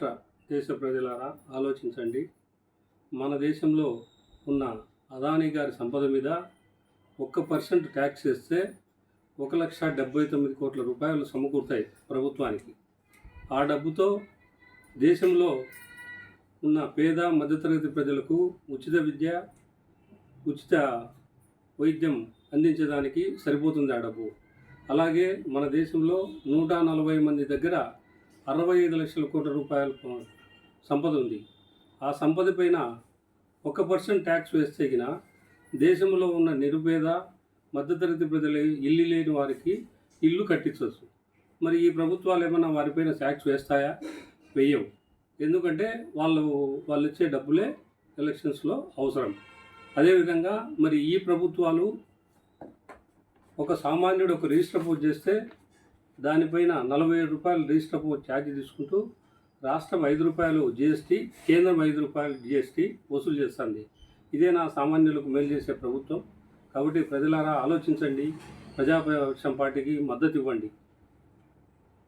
రాష్ట్ర దేశ ప్రజలారా ఆలోచించండి. మన దేశంలో ఉన్న అదానీ గారి సంపద మీద ఒక్క పర్సెంట్ ట్యాక్స్ వేస్తే ఒక లక్ష డెబ్బై తొమ్మిది కోట్ల రూపాయలు సమకూరుతాయి ప్రభుత్వానికి. ఆ డబ్బుతో దేశంలో ఉన్న పేద మధ్యతరగతి ప్రజలకు ఉచిత విద్య ఉచిత వైద్యం అందించడానికి సరిపోతుంది ఆ డబ్బు. అలాగే మన దేశంలో నూట నలభై మంది దగ్గర అరవై ఐదు లక్షల కోట్ల రూపాయల సంపద ఉంది. ఆ సంపద పైన ఒక పర్సెంట్ ట్యాక్స్ వేస్తగిన దేశంలో ఉన్న నిరుపేద మధ్యతరగతి ప్రజలు ఇల్లు లేని వారికి ఇల్లు కట్టించవచ్చు. మరి ఈ ప్రభుత్వాలు ఏమైనా వారిపైన ట్యాక్స్ వేస్తాయా? వేయవు. ఎందుకంటే వాళ్ళు వాళ్ళు ఇచ్చే డబ్బులే ఎలక్షన్స్లో అవసరం. అదేవిధంగా మరి ఈ ప్రభుత్వాలు ఒక సామాన్యుడు ఒక రిజిస్టర్ పూజ చేస్తే దానిపైన నలభై ఐదు రూపాయలు రిజిస్టర్ పోస్ట్ ఛార్జ్ తీసుకుంటూ రాష్ట్రం ఐదు రూపాయలు జీఎస్టీ కేంద్రం ఐదు రూపాయలు జీఎస్టీ వసూలు చేస్తుంది. ఇదే నా సామాన్యులకు మేలు చేసే ప్రభుత్వం. కాబట్టి ప్రజలారా ఆలోచించండి. ప్రజాపక్షం పార్టీకి మద్దతు ఇవ్వండి.